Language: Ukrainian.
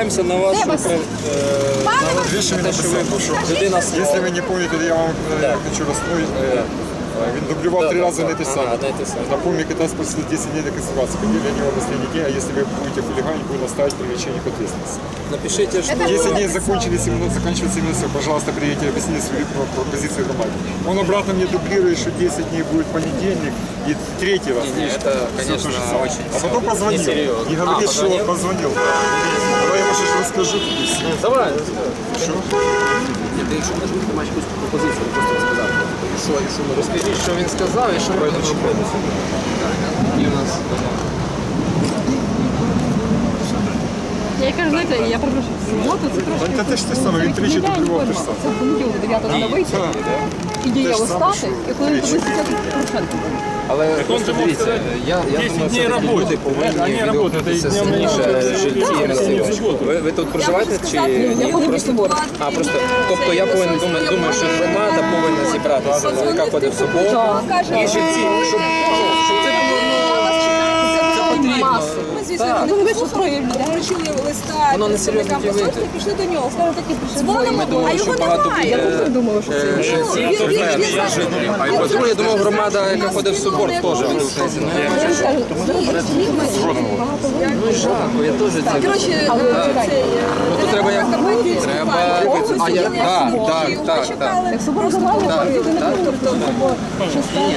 покладаємося на вашу Де вас? е, на Більше мені те, що ви написав, що людина Якщо ви не пам'ятаєте, я вам е, хочу розповісти. Е, Він дублював три рази на те Ага, саме. на те саме. Напомню, когда спросили 10 дней до консервации, какие для него последний день, а если вы будете хулиганить, будет наставить привлечение к ответственности. напишіть, що 10 дней закончились, именно, заканчивается именно все. Пожалуйста, приедете, объясните свою про- пропозицию громаде. Он обратно мне дублирует, что 10 дней будет понедельник и третий раз. Не, это, Всё конечно, то же самое. очень А потом позвонил несерьезно. и говорит, А, что позвонил? позвонил. Давай я может расскажу. и всё. Давай. Что? Ні, ти якщо можеш, ти маєш якусь Розкажіть, що він сказав і що ми будемо робити. І у нас Я кажу, знаєте, я перепрошую, суботу це трошки... Та те ж те саме, він тричі дублював те ж саме. Це в понеділок 9 треба вийти і дієво стати, і коли він туди сидять Порошенко. Але просто дивіться, я, я думаю, що такі люди повинні відгукнутися сильніше жильці району. Ви, ви тут проживаєте чи Я ні? Просто, а, просто, тобто я повинен думати, думаю, що да, зібратися, яка ходить в суботу, і жильці, щоб, щоб це Так. вони Ну, ви вийшли, що троє людей? вручили листа Воно не серйозно ділити. посольства, пішли до нього. Скажу такі прийшли. Дзвонимо, а його немає. Я буде теж думала, що це... жителів. А по-друге, я думав, громада, яка ходить в суботу, теж Я вам скажу, Ну і жалко, я теж це. Коротше, Але е, чекайте. цей, Ну, треба як- треба... А я- так, так, так. Як собор завалить, то не будуть в собор. Що стало?